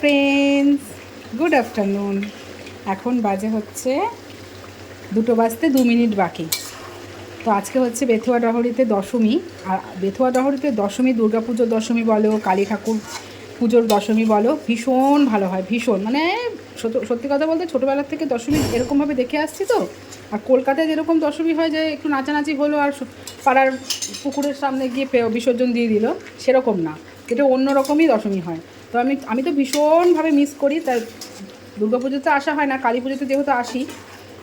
Friends good afternoon এখন বাজে হচ্ছে দুটো বাজতে দু মিনিট বাকি। তো আজকে হচ্ছে বেথুয়া ডহরিতে দশমী। আর বেথুয়া ডহরিতে দশমী, দুর্গাপুজোর দশমী বলো, কালী ঠাকুর পুজোর দশমী বলো, ভীষণ ভালো হয়, ভীষণ। মানে সত্যি কথা বলতে ছোটোবেলার থেকে দশমী এরকমভাবে দেখে আসছি তো। আর কলকাতায় যেরকম দশমী হয় যে একটু নাচানাচি হলো আর পাড়ার পুকুরের সামনে গিয়ে বিসর্জন দিয়ে দিল, সেরকম না। এটা অন্য রকমই দশমী হয়। তো আমি আমি তো ভীষণভাবে মিস করি। তাই দুর্গা পুজোতে আসা হয় না কালী পুজোতে যেহেতু আসি,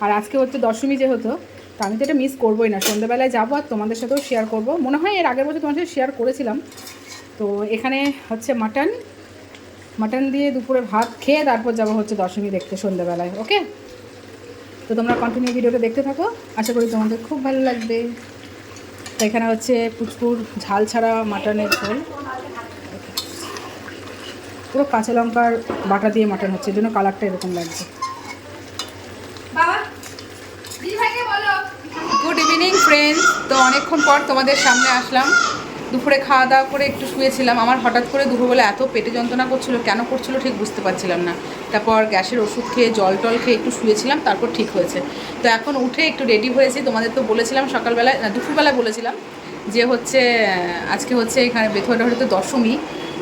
আর আজকে হচ্ছে দশমী যেহেতু, তো আমি তো এটা মিস করবোই না। সন্ধ্যাবেলায় যাব আর তোমাদের সাথেও শেয়ার করব। মনে হয় এর আগের বছর তোমার সাথে শেয়ার করেছিলাম। তো এখানে হচ্ছে মাটন মাটন দিয়ে দুপুরে ভাত খেয়ে তারপর যাব হচ্ছে দশমী দেখতে সন্ধ্যাবেলায় ওকে তো তোমরা কন্টিনিউ ভিডিওটা দেখতে থাকো। আশা করি তোমাদের খুব ভালো লাগবে। তো এখানে হচ্ছে পুচকুর ঝাল ছাড়া মাটনের ঝোল। পুরো কাঁচা লঙ্কার বাটা দিয়ে মাটন হচ্ছে এর জন্য কালারটা এরকম লাগছে। গুড ইভিনিং ফ্রেন্ডস তো অনেকক্ষণ পর তোমাদের সামনে আসলাম। দুপুরে খাওয়া দাওয়া করে একটু শুয়েছিলাম। আমার হঠাৎ করে দুপুরবেলা এত পেটে যন্ত্রণা করছিল কেন করছিল ঠিক বুঝতে পারছিলাম না। তারপর গ্যাসের ওষুধ খেয়ে জল টল খেয়ে একটু শুয়েছিলাম তারপর ঠিক হয়েছে। তো এখন উঠে একটু রেডি হয়েছি। তোমাদের তো বলেছিলাম সকালবেলায় না দুপুরবেলায় বলেছিলাম যে হচ্ছে আজকে হচ্ছে এখানে বেথুয়াটা হয়তো দশমী।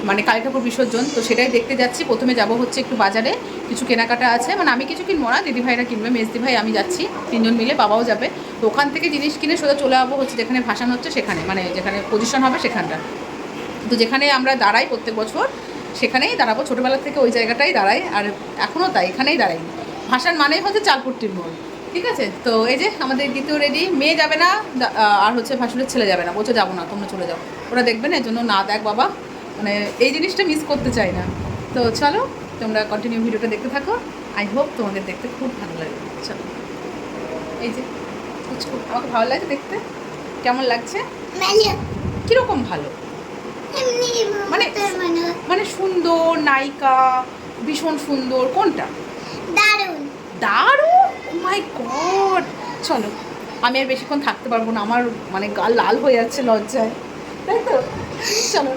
মানে কালী ঠাকুর বিসর্জন, তো সেটাই দেখতে যাচ্ছি। প্রথমে যাব হচ্ছে একটু বাজারে। কিছু কেনাকাটা আছে। মানে আমি কিছু কিনবো না, দিদিভাইরা কিনবে, মেজদি ভাই, আমি যাচ্ছি। তিনজন মিলে বাবাও যাবে। তো ওখান থেকে জিনিস কিনে সোজা চলে যাব হচ্ছে যেখানে ভাসান হচ্ছে সেখানে মানে যেখানে পজিশন হবে সেখানটা। তো যেখানে আমরা দাঁড়াই প্রত্যেক বছর, সেখানেই দাঁড়াবো। ছোটোবেলা থেকে ওই জায়গাটাই দাঁড়াই, আর এখনও তাই, এখানেই দাঁড়াই ভাসান মানেই হচ্ছে চালপট্টির মোড়, ঠিক আছে? তো এই যে আমাদের দ্বিতীয় রেডি, মেয়ে যাবে না আর হচ্ছে ভাসুরের ছেলে যাবে না। বলছে যাব না, তোমরা চলে যাও। ওরা দেখবে না, এর জন্য না দেখ বাবা। মানে এই জিনিসটা মিস করতে চাই না। তো চলো তোমরা কন্টিনিউ ভিডিওটা দেখতে থাকো। আই হোপ তোমাদের দেখতে খুব ভালো লাগবে চলো। এই যে আমাকে ভালো লাগছে দেখতে। কেমন লাগছে? মানে কীরকম ভালো? মানে- মানে মানে মানে সুন্দর নায়িকা ভীষণ সুন্দর কোনটা? দারুণ। দারুণ? মাই গড চলো আমি আর বেশিক্ষণ থাকতে পারব না। আমার মানে গাল লাল হয়ে যাচ্ছে লজ্জায়। তাই তো? চলো।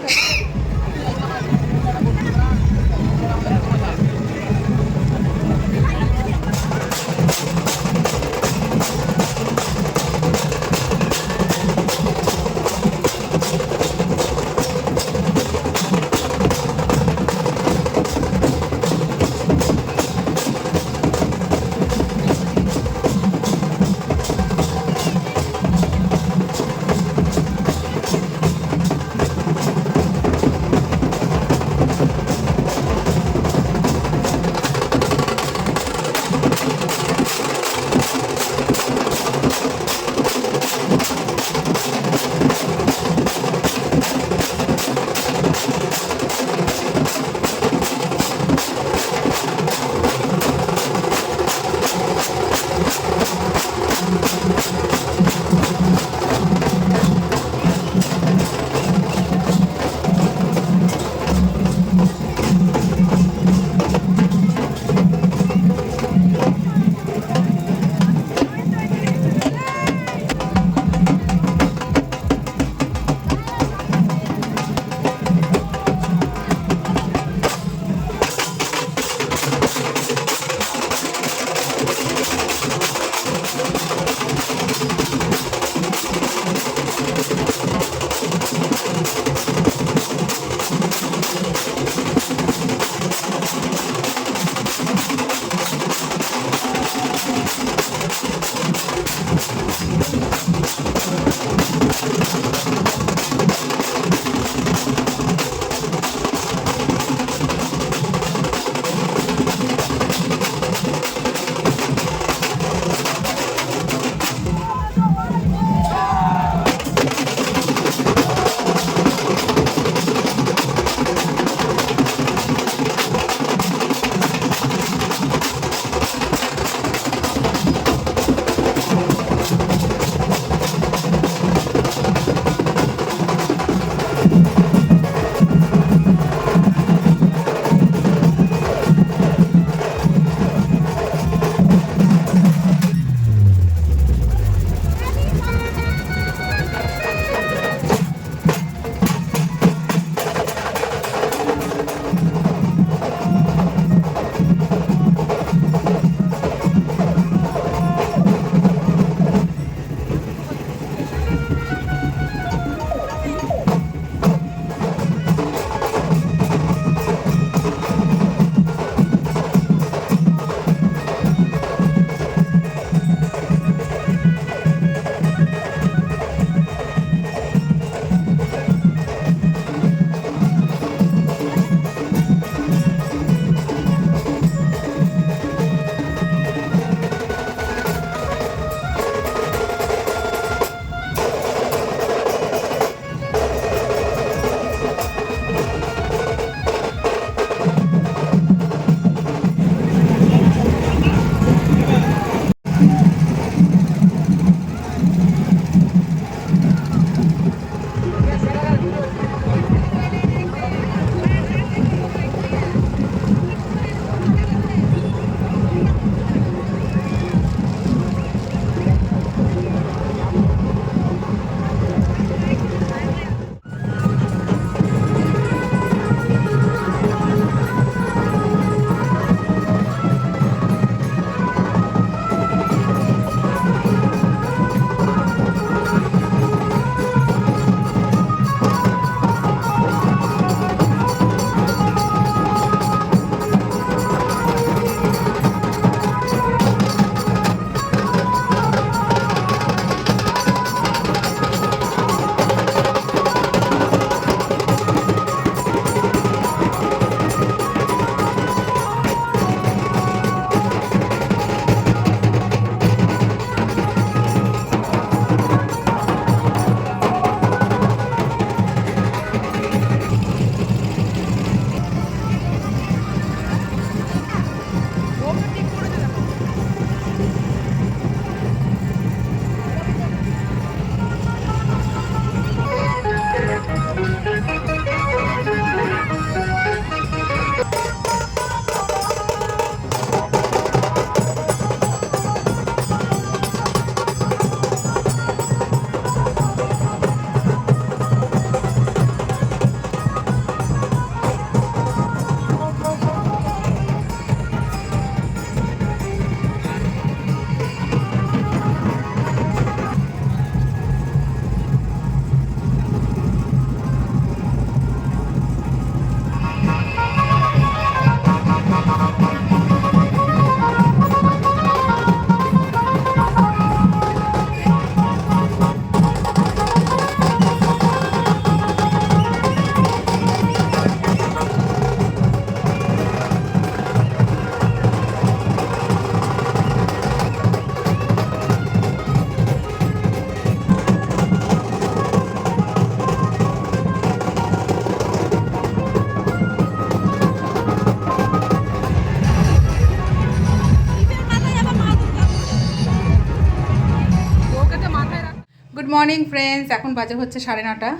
মর্নিং ফ্রেন্ডস এখন বাজে হচ্ছে সাড়ে নটা।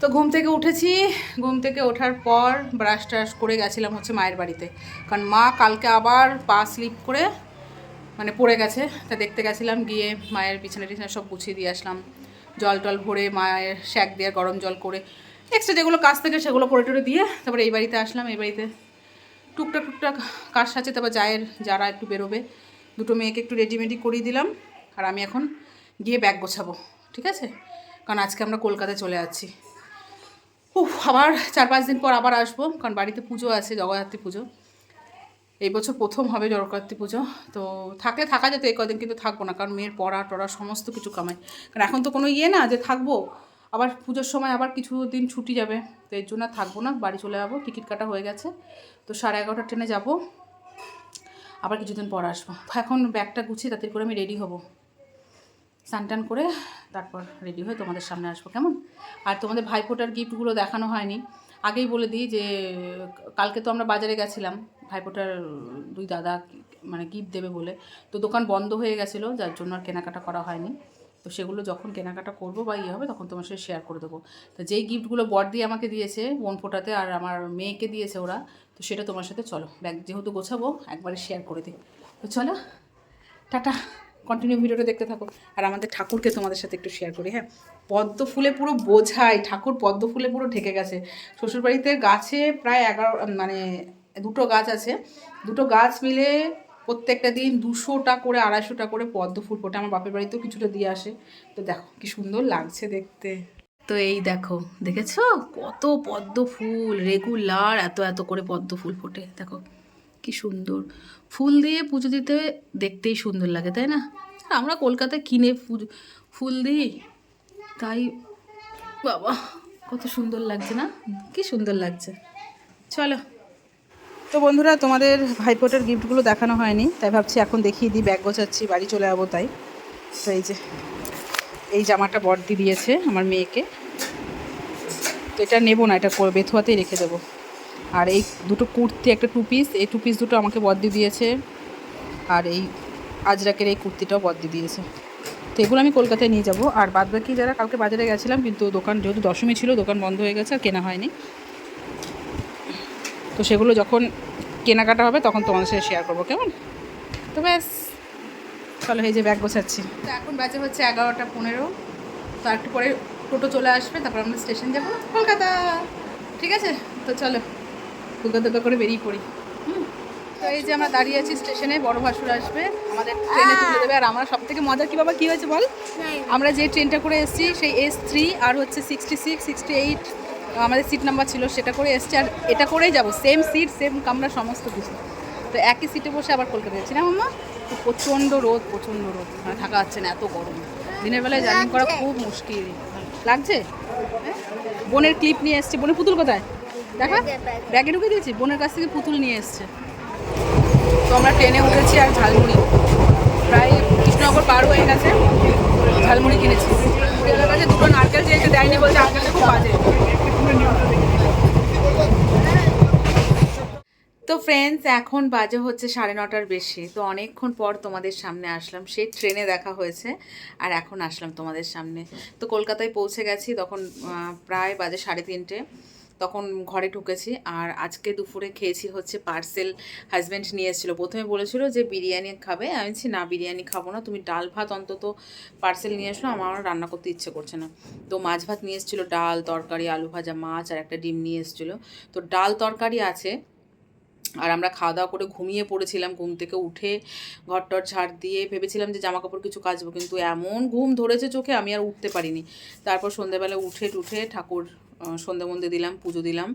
তো ঘুম থেকে উঠেছি। ঘুম থেকে ওঠার পর ব্রাশ ট্রাশ করে গেছিলাম হচ্ছে মায়ের বাড়িতে। কারণ মা কালকে আবার পা স্লিপ করে মানে পড়ে গেছে। তা দেখতে গেছিলাম, গিয়ে মায়ের বিছানা টিছানা সব গুছিয়ে দিয়ে আসলাম। জল টল ভরে মায়ের শ্যাক দিয়ে গরম জল করে এক্সট্রা যেগুলো কাজ থেকে সেগুলো করে টরে দিয়ে তারপরে এই বাড়িতে আসলাম। এই বাড়িতে টুকটাক টুকটাক কাজ সাথে তারপর জায়ের, যারা একটু বেরোবে, দুটো মেয়েকে একটু রেডিমেডি করিয়ে দিলাম। আর আমি এখন গিয়ে ব্যাগ গোছাবো। ঠিক আছে? কারণ আজকে আমরা কলকাতায় চলে যাচ্ছি। উফ, আবার চার পাঁচ দিন পর আবার আসব, কারণ বাড়িতে পুজো আছে, জগদ্ধাত্রী পুজো। এই বছর প্রথম হবে জগদ্ধাত্রী পুজো, তো থাকলে থাকা যেত, এই কদিন কিন্তু থাকব না, কারণ মেয়ের পড়া টড়া সমস্ত কিছু কামাই। কারণ এখন তো কোনো ইয়ে না যে থাকব, আবার পুজোর সময় আবার কিছু দিন ছুটি যাবে, তো এর জন্য থাকব না, বাড়ি চলে যাব, টিকিট কাটা হয়ে গেছে, তো সাড়ে এগারোটার ট্রেনে যাব, আবার কিছুদিন পর আসব। এখন ব্যাগটা গুছিয়ে তাড়াতাড়ি করে আমি রেডি হব। স্নান করে তারপর রেডি হয়ে তোমাদের সামনে আসব, কেমন? আর তোমাদের ভাইফোঁটার গিফটগুলো দেখানো হয়নি। আগেই বলে দিই যে, কালকে তো আমরা বাজারে গেছিলাম, ভাইফোঁটার দুই দাদা মানে গিফট দেবে বলে। তো দোকান বন্ধ হয়ে গেছিল, যার জন্য আর কেনাকাটা করা হয়নি। তো সেগুলো যখন কেনাকাটা করব বা ইয়ে হবে, তখন তোমার সাথে শেয়ার করে দেবো। তো যেই গিফটগুলো বর দিয়ে আমাকে দিয়েছে বোন ফোটাতে আর আমার মেয়েকে দিয়েছে ওরা, তো সেটা তোমার সাথে চলো। ব্যাগ যেহেতু গোছাবো, একবারে শেয়ার করে দিই। তো চলো, টাটা। কন্টিনিউ ভিডিওটা দেখতে থাকো। আর আমাদের ঠাকুরকে তোমাদের সাথে একটু শেয়ার করি হ্যাঁ? পদ্ম ফুলে পুরো বোঝাই ঠাকুর পদ্ম ফুলে পুরো ঢেকে গেছে। শ্বশুরবাড়িতে গাছে প্রায় এগারো মানে দুটো গাছ আছে। দুটো গাছ মিলে প্রত্যেকটা দিন দুশোটা করে, আড়াইশোটা করে পদ্ম ফুল ফোটে। আমার বাপের বাড়িতেও কিছুটা দিয়ে আসে। তো দেখো, কি সুন্দর লাগছে দেখতে। তো এই দেখো, দেখেছ? কত পদ্ম ফুল রেগুলার এত এত করে পদ্ম ফুল ফোটে। দেখো কি সুন্দর। ফুল দিয়ে পুজো দিতে দেখতেই সুন্দর লাগে, তাই না? আমরা কলকাতায় কিনে ফুল দিই, তাই বাবা, কত সুন্দর লাগছে না? কি সুন্দর লাগছে। চলো। তো বন্ধুরা, তোমাদের ভাইফোঁটার গিফটগুলো দেখানো হয়নি, তাই ভাবছি এখন দেখিয়ে দিই, ব্যাগ গোছাচ্ছি, বাড়ি চলে যাব তাই। তো এই যে, এই জামাটা বর্দি দিয়েছে আমার মেয়েকে। তো এটা নেব না, এটা বেথুয়াতেই রেখে দেবো। আর এই দুটো কুর্তি, একটা টু পিস এই টু পিস দুটো আমাকে বর্দি দিয়েছে। আর এই আজরাকের এই কুর্তিটাও বর্দি দিয়েছে। তো এগুলো আমি কলকাতায় নিয়ে যাব। আর বাদ বাকি যারা কালকে বাজারে গেছিলাম, কিন্তু দোকান যেহেতু দশমী ছিল, দোকান বন্ধ হয়ে গেছে, আর কেনা হয়নি। তো সেগুলো যখন কেনাকাটা হবে, তখন তোমাদের সাথে শেয়ার করব, কেমন? তো ব্যাস, চলো এই যে ব্যাগ গোছাচ্ছি। তো এখন বাজে হচ্ছে এগারোটা পনেরো। তো একটু পরে টোটো চলে আসবে, তারপর আমরা স্টেশন যাব, কলকাতা। ঠিক আছে? তো চলো। দুর্গা দুর্গা করে বেরিয়ে পড়ি। তো এই যে আমরা দাঁড়িয়ে আছি স্টেশনে বড় ভাসুর আসবে আমাদের ট্রেনে তুলে দেবে। আর আমরা সব থেকে মজার কী বাবা কী হয়েছে বল? আমরা যে ট্রেনটা করে এসেছি সেই এস থ্রি আর হচ্ছে সিক্সটি সিক্স সিক্সটি এইট আমাদের সিট নাম্বার ছিল সেটা করে এসছি। আর এটা করেই যাব। সেম সিট সেম কামরা সমস্ত কিছু। তো একই সিটে বসে আবার কলকাতা যাচ্ছি। না মাম্মা? তো প্রচণ্ড রোদ প্রচণ্ড রোদ। মানে থাকা যাচ্ছে না এত গরম। দিনের বেলায় জার্নি করা খুব মুশকিল। লাগছে? হ্যাঁ? বোনের ক্লিপ নিয়ে এসছি। বোনের পুতুল কোথায়? দেখা? ব্যাগে ঢুকে দিয়েছি? বোনের কাছ থেকে পুতুল নিয়ে এসছে। তো আমরা ট্রেনে উঠেছি আর ঝালমুড়ি। প্রায় কৃষ্ণনগর পার হয়ে গেছে, ঝালমুড়ি কিনেছি। কাছে দুটো নারকেল চেয়েছে, দেয়নি বলছে নারকেলটা খুব বাজে। তো ফ্রেন্ডস এখন বাজে হচ্ছে সাড়ে নটার বেশি। তো অনেকক্ষণ পর তোমাদের সামনে আসলাম। সেই ট্রেনে দেখা হয়েছে আর এখন আসলাম তোমাদের সামনে। তো কলকাতায় পৌঁছে গেছি, তখন প্রায় বাজে সাড়ে তিনটে। তখন ঘরে ঢুকেছি আর আজকে দুপুরে খেয়েছি হচ্ছে পার্সেল হাজব্যান্ড নিয়ে এসেছিল। প্রথমে বলেছিল যে বিরিয়ানি খাবে। আমি বলছি, না, বিরিয়ানি খাব না। তুমি ডাল, ভাত অন্তত পার্সেল নিয়ে এসো আমার রান্না করতে ইচ্ছে করছে না। তো মাছ ভাত নিয়ে এসেছিল, ডাল, তরকারি, আলু ভাজা, মাছ আর একটা ডিম নিয়ে এসেছিল। তো ডাল, তরকারি আছে আর আমরা খাওয়া দাওয়া করে ঘুমিয়ে পড়েছিলাম ঘুম থেকে উঠে ঘর টর ঝাড় দিয়ে ভেবেছিলাম যে জামা কাপড় কিছু কাচবো। কিন্তু এমন ঘুম ধরেছে চোখে আমি আর উঠতে পারিনি। তারপর সন্ধেবেলা উঠে টুঠে ঠাকুর সন্ধে মন্দে দিলাম, পুজো দিলাম,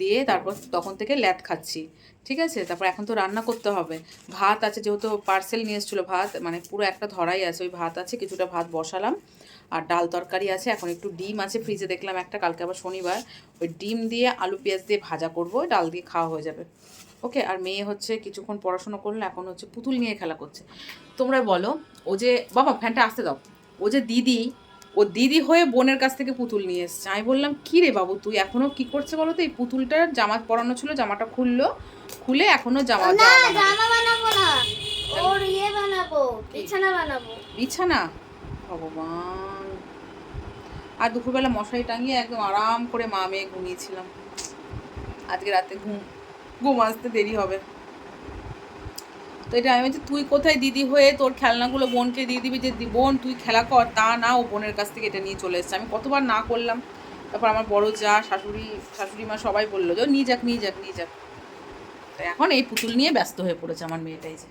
দিয়ে তারপর তখন থেকে ল্যাদ খাচ্ছি, ঠিক আছে? তারপর এখন তো রান্না করতে হবে। ভাত আছে, যেহেতু পার্সেল নিয়ে এসেছিল ভাত মানে পুরো একটা ধরাই আছে, ওই ভাত আছে, কিছুটা ভাত বসালাম, আর ডাল তরকারি আছে, এখন একটু ডিম আছে ফ্রিজে দেখলাম একটা, কালকে আবার শনিবার, ওই ডিম দিয়ে আলু পেঁয়াজ দিয়ে ভাজা করব ডাল দিয়ে খাওয়া হয়ে যাবে। ওকে, আর মেয়ে হচ্ছে কিছুক্ষণ পড়াশোনা করলে, এখন হচ্ছে পুতুল নিয়ে খেলা করছে। তোমরা বলো, ও যে, বাবা, ফ্যানটা আসতে দাও, ও যে দিদি ও দিদি হয়ে বোনের কাছ থেকে পুতুল নিয়ে এসছে। আমি বললাম কি রে বাবু তুই এখনও কি করছে বলো তো? এই পুতুলটার জামা পরানো ছিল জামাটা খুললো খুলে এখনও জামা না জামা জামা বানাবো না। ওর ইয়ে বানাবো বিছানা বানাবো। বিছানা? ভগবান। আর দুপুরবেলা মশারি টাঙিয়ে একদম আরাম করে মা মেয়ে ঘুমিয়েছিলাম। আজকে রাতে ঘুম ঘুম আসতে দেরি হবে। তো এটা আমি বলছি, তুই কোথায় দিদি হয়ে তোর খেলনাগুলো বোনকে দিয়ে দিবি যে বোন তুই খেলা কর, তা না ও বোনের কাছ থেকে এটা নিয়ে চলে এসছে। আমি কতবার না করলাম। তারপর আমার বড় যা, শাশুড়ি শাশুড়ি মা সবাই বলল যে নিয়ে যাক নিয়ে যাক নিয়ে যাক। এখন এই পুতুল নিয়ে ব্যস্ত হয়ে পড়েছে আমার মেয়েটাই যে।